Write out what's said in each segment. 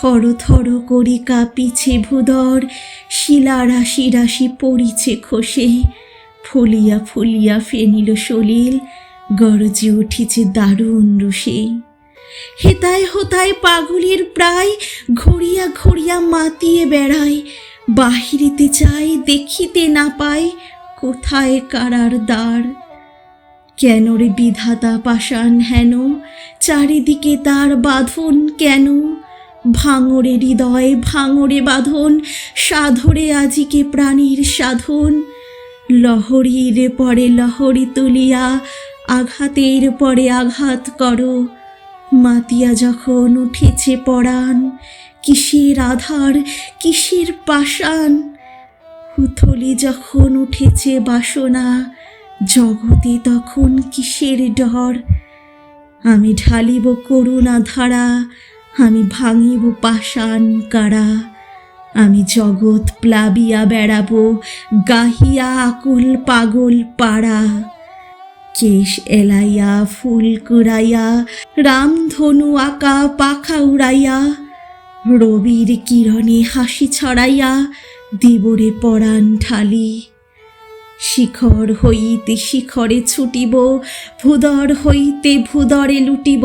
থর থর করি কাঁপিছে ভূদর শিলা রাশি রাশি পড়িছে খসে। ফুলিয়া ফুলিয়া ফেনিল সলিল, গরজে উঠিছে দারুণ রুষে হেতায় হোতায় পাগলের প্রায়, ঘুরিয়া ঘুরিয়া মাতিয়ে বেড়ায়। বাহিরিতে চাই, দেখিতে না পায়, কোথায় কারার দ্বার? কেন রে বিধাতা পাষাণ হেন? চারিদিকে তার বাঁধন কেন? ভাঙরে হৃদয়, ভাঙরে বাঁধন, সাধরে আজিকে প্রাণীর সাধন। লহরীর পরে লহরী তুলিয়া, আঘাতের পরে আঘাত করো। মাতিয়া যখন উঠেছে পরাণ, কিসের আধার, কিসের পাষাণ? হুথলি যখন উঠেছে বাসনা, জগতে তখন কিসের ডর? আমি ঢালিব করুণা ধারা আমি ভাঙিব পাষাণ কারা আমি জগৎ প্লাবিয়া বেড়াবো, গাহিয়া আকুল পাগল পাড়া। কেশ এলাইয়া, ফুল কুড়াইয়া, রামধনু আঁকা, পাখা উড়াইয়া, রবির কিরণে হাসি ছড়াইয়া, দিবরে পরাণ ঢালি। শিখর হইতে শিখরে ছুটিব ভুদর হইতে ভুদরে লুটিব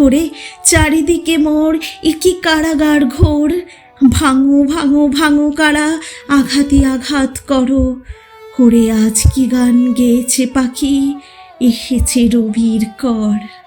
হরে চারিদিকে মোর একই কারাগার ঘোর। ভাঙো ভাঙো ভাঙো কারা, আঘাতে আঘাত করো। ওরে, আজ কি গান গেয়েছে পাখি? এসেছে রবির কর।